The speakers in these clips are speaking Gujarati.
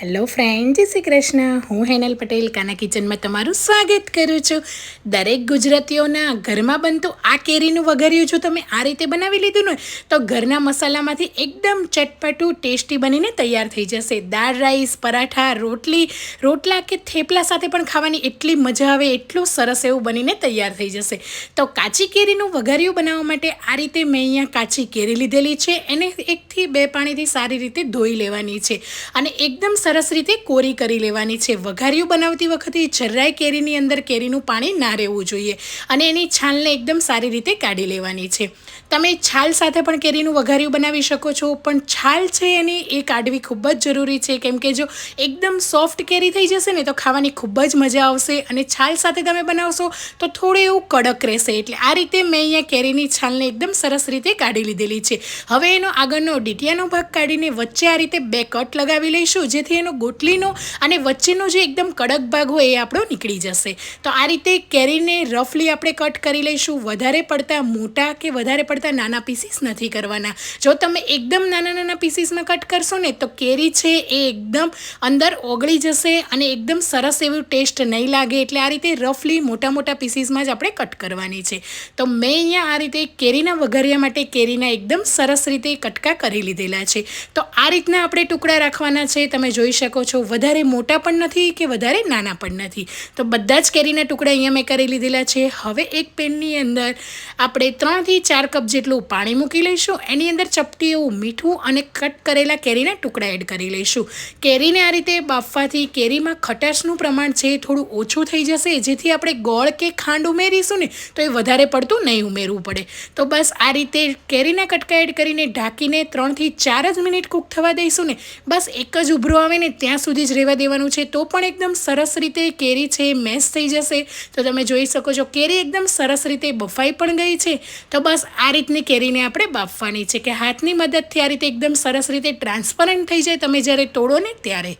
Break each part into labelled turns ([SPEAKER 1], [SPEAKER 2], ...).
[SPEAKER 1] હેલો ફ્રેન્ડ જય શ્રી કૃષ્ણ. હું હેનલ પટેલ, કાના કિચનમાં તમારું સ્વાગત કરું છું. દરેક ગુજરાતીઓના ઘરમાં બનતું આ કેરીનું વઘાર્યું જો તમે આ રીતે બનાવી લીધું ને, તો ઘરના મસાલામાંથી એકદમ ચટપટું, ટેસ્ટી બનીને તૈયાર થઈ જશે. દાળ, રાઈસ, પરાઠા, રોટલી, રોટલા કે થેપલા સાથે પણ ખાવાની એટલી મજા આવે, એટલું સરસ એવું બનીને તૈયાર થઈ જશે. તો કાચી કેરીનું વઘાર્યું બનાવવા માટે આ રીતે મેં અહીંયા કાચી કેરી લીધેલી છે. એને એકથી બે પાણીથી સારી રીતે ધોઈ લેવાની છે. અને એકદમ સરસ રીતે કોરી કરી લેવાની છે. વઘારિયું બનાવતી વખતે જરાય કેરીની અંદર કેરીનું પાણી ના રહેવું જોઈએ અને એની છાલને એકદમ સારી રીતે કાઢી લેવાની છે. તમે છાલ સાથે પણ કેરીનું વઘારિયું બનાવી શકો છો, પણ છાલ છે એની એ કાઢવી ખૂબ જ જરૂરી છે. કેમ કે જો એકદમ સોફ્ટ કેરી થઈ જશે ને તો ખાવાની ખૂબ જ મજા આવશે અને છાલ સાથે તમે બનાવશો તો થોડું એવું કડક રહેશે. એટલે આ રીતે મેં અહીંયા કેરીની છાલને એકદમ સરસ રીતે કાઢી લીધેલી છે. હવે એનો આગળનો ડીટિયાનો ભાગ કાઢીને વચ્ચે આ રીતે બે કટ લગાવી લઈશું, જેથી જેથી એનો ગોટલીનો અને વચ્ચેનો જે એકદમ કડક ભાગ હોય એ આપણો નીકળી જશે. તો આ રીતે કેરીને રફલી આપણે કટ કરી લઈશું. વધારે પડતા મોટા કે વધારે પડતા નાના પીસીસ નથી કરવાના. જો તમે એકદમ નાના નાના પીસીસમાં કટ કરશો ને, તો કેરી છે એ એકદમ અંદર ઓગળી જશે અને એકદમ સરસ એવું ટેસ્ટ નહીં લાગે. એટલે આ રીતે રફલી મોટા મોટા પીસીસમાં જ આપણે કટ કરવાની છે. તો મેં અહીંયા આ રીતે કેરીના વઘારિયા માટે કેરીના એકદમ સરસ રીતે કટકા કરી લીધેલા છે. તો આ રીતના આપણે ટુકડા રાખવાના છે. તમે જો જોઈ શકો છો. વધારે મોટા પણ નથી કે વધારે નાના પણ નથી. તો બધા જ કેરીના ટુકડા અહીંયા મેં કરી લીધેલા છે. હવે એક પેનની અંદર આપણે ત્રણથી ચાર કપ જેટલું પાણી મૂકી લઈશું. એની અંદર ચપટી એવું મીઠું અને કટ કરેલા કેરીના ટુકડા એડ કરી લઈશું. કેરીને આ રીતે બાફવાથી કેરીમાં ખટાશનું પ્રમાણ છે થોડું ઓછું થઈ જશે. જેથી આપણે ગોળ કે ખાંડ ઉમેરીશું ને તો એ વધારે પડતું નહીં ઉમેરવું પડે. તો બસ આ રીતે કેરીના કટકા એડ કરીને ઢાંકીને ત્રણથી ચાર જ મિનિટ કૂક થવા દઈશું ને. બસ એક જ ઉભરો આવે ને ત્યાં સુધી જ રહેવા દેવાનું છે, તો પણ એકદમ સરસ રીતે કેરી છે મેશ થઈ જશે. તો તમે જોઈ શકો છો, કેરી એકદમ સરસ રીતે બફાઈ પણ ગઈ છે. તો બસ આ રીતની કેરીને આપણે બાફવાની છે કે હાથની મદદથી આ રીતે એકદમ સરસ રીતે ટ્રાન્સપરન્ટ થઈ જાય, તમે જ્યારે તોડો ને ત્યારે.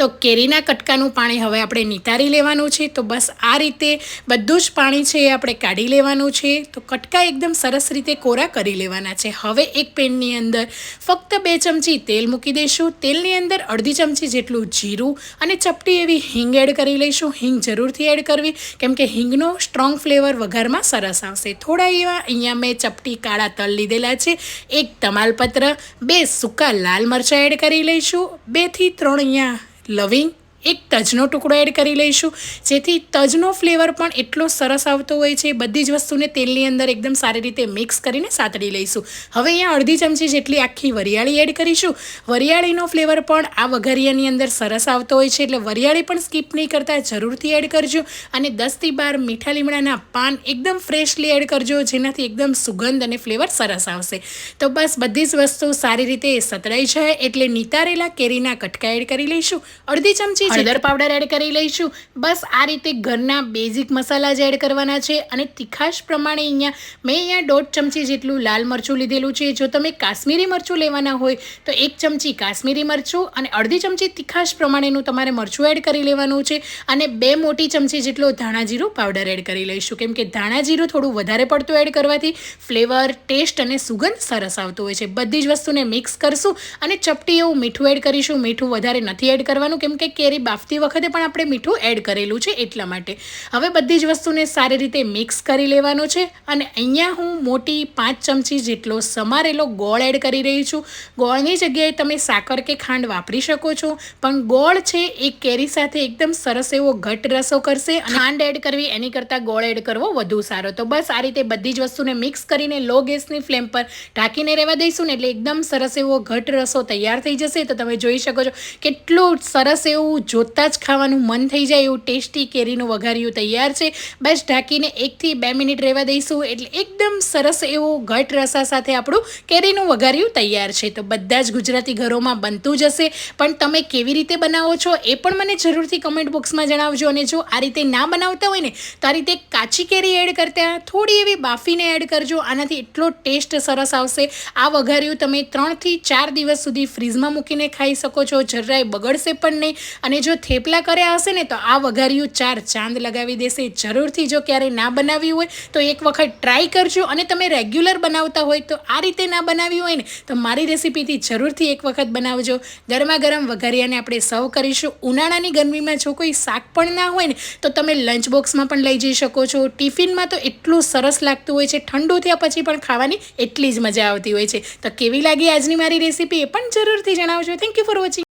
[SPEAKER 1] તો કેરીના કટકાનું પાણી હવે આપણે નિતારી લેવાનું છે. તો બસ આ રીતે બધું જ પાણી છે એ આપણે કાઢી લેવાનું છે. તો કટકા એકદમ સરસ રીતે કોરા કરી લેવાના છે. હવે એક પેનની અંદર ફક્ત બે ચમચી તેલ મૂકી દઈશું. તેલની અંદર અડધી ચમચી જેટલું જીરું અને ચપટી એવી હિંગ એડ કરી લઈશું. હિંગ જરૂરથી એડ કરવી, કેમ કે હિંગનો સ્ટ્રોંગ ફ્લેવર વઘારમાં સરસ આવશે. થોડા એવા અહીંયા મેં ચપટી કાળા તલ લીધેલા છે. એક તમાલપત્ર, બે સૂકા લાલ મરચાં એડ કરી લઈશું. બેથી ત્રણ અહીંયા Loving એક તજનો ટુકડો એડ કરી લઈશું. જેથી તજનો ફ્લેવર પણ એટલો સરસ આવતો હોય છે. બધી જ વસ્તુને તેલની અંદર એકદમ સારી રીતે મિક્સ કરીને સાતડી લઈશું. હવે અહીંયા અડધી ચમચી જેટલી આખી વરિયાળી એડ કરીશું. વરિયાળીનો ફ્લેવર પણ આ વઘારિયાની અંદર સરસ આવતો હોય છે. એટલે વરિયાળી પણ સ્કીપ નહીં કરતા, જરૂરથી એડ કરજો. અને દસથી બાર મીઠા લીમડાના પાન એકદમ ફ્રેશલી એડ કરજો, જેનાથી એકદમ સુગંધ અને ફ્લેવર સરસ આવશે. તો બસ બધી જ વસ્તુ સારી રીતે સતળાઈ જાય. એટલે નિતારેલા કેરીના કટકા એડ કરી લઈશું. અડધી ચમચી હળદર પાવડર એડ કરી લઈશું. બસ આ રીતે ઘરના બેઝિક મસાલા જ એડ કરવાના છે અને તીખાશ પ્રમાણે અહીંયા મેં અહીંયા દોઢ ચમચી જેટલું લાલ મરચું લીધેલું છે. જો તમે કાશ્મીરી મરચું લેવાના હોય, તો એક ચમચી કાશ્મીરી મરચું અને અડધી ચમચી તીખાશ પ્રમાણેનું તમારે મરચું એડ કરી લેવાનું છે અને બે મોટી ચમચી જેટલો ધાણા જીરું પાવડર એડ કરી લઈશું. કેમ કે ધાણા થોડું વધારે પડતું એડ કરવાથી ફ્લેવર, ટેસ્ટ અને સુગંધ સરસ આવતું હોય છે. બધી જ વસ્તુને મિક્સ કરશું અને ચપટી એવું મીઠું એડ કરીશું. મીઠું વધારે નથી એડ કરવાનું. કેમ કે કેરી બાફતી વખતે પણ આપણે મીઠું એડ કરેલું છે એટલા માટે. હવે બધી જ વસ્તુને સારી રીતે મિક્સ કરી લેવાનું છે અને અહીંયા હું મોટી પાંચ ચમચી જેટલો સમારેલો ગોળ એડ કરી રહી છું. ગોળની જગ્યાએ તમે સાકર કે ખાંડ વાપરી શકો છો, પણ ગોળ છે એ કેરી સાથે એકદમ સરસ એવો ઘટ રસો કરશે ખાંડ એડ કરવી એની કરતાં ગોળ એડ કરવો વધુ સારો. તો બસ આ રીતે બધી જ વસ્તુને મિક્સ કરીને લો ગેસની ફ્લેમ પર ઢાંકીને રહેવા દઈશું ને એટલે એકદમ સરસ એવો ઘટ રસો તૈયાર થઈ જશે. તો તમે જોઈ શકો છો કેટલું સરસ એવું જોતાં જ ખાવાનું મન થઈ જાય એવું ટેસ્ટી કેરીનું વઘાર્યું તૈયાર છે. બસ ઢાંકીને એકથી બે મિનિટ રહેવા દઈશું એટલે એકદમ સરસ એવું ઘટ રસા સાથે આપણું કેરીનું વઘાર્યું તૈયાર છે. તો બધા જ ગુજરાતી ઘરોમાં બનતું જ હશે. પણ તમે કેવી રીતે બનાવો છો એ પણ મને જરૂરથી કમેન્ટ બોક્સમાં જણાવજો અને જો આ રીતે ના બનાવતા હોય ને, તો આ રીતે કાચી કેરી એડ કરતા થોડી એવી બાફીને એડ કરજો. આનાથી એટલો ટેસ્ટ સરસ આવશે. આ વઘાર્યું તમે ત્રણથી ચાર દિવસ સુધી ફ્રીઝમાં મૂકીને ખાઈ શકો છો. જરાય બગડશે પણ નહીં. અને જો થેપલા કર્યા હશે ને, તો આ વઘાર્યું ચાર ચાંદ લગાવી દેશે. જરૂરથી જો ક્યારેય ના બનાવ્યું હોય, તો એક વખત ટ્રાય કરજો. અને તમે રેગ્યુલર બનાવતા હોય, તો આ રીતે ના બનાવ્યું હોય ને, તો મારી રેસીપીથી જરૂરથી એક વખત બનાવજો. ગરમા ગરમ વઘારિયાને આપણે સર્વ કરીશું. ઉનાળાની ગરમીમાં જો કોઈ શાક પણ ના હોય ને, તો તમે લંચ બોક્સમાં પણ લઈ જઈ શકો છો. ટિફિનમાં તો એટલું સરસ લાગતું હોય છે. ઠંડુ થયા પછી પણ ખાવાની એટલી જ મજા આવતી હોય છે. તો કેવી લાગી આજની મારી રેસીપી એ પણ જરૂરથી જણાવજો. Thank you for watching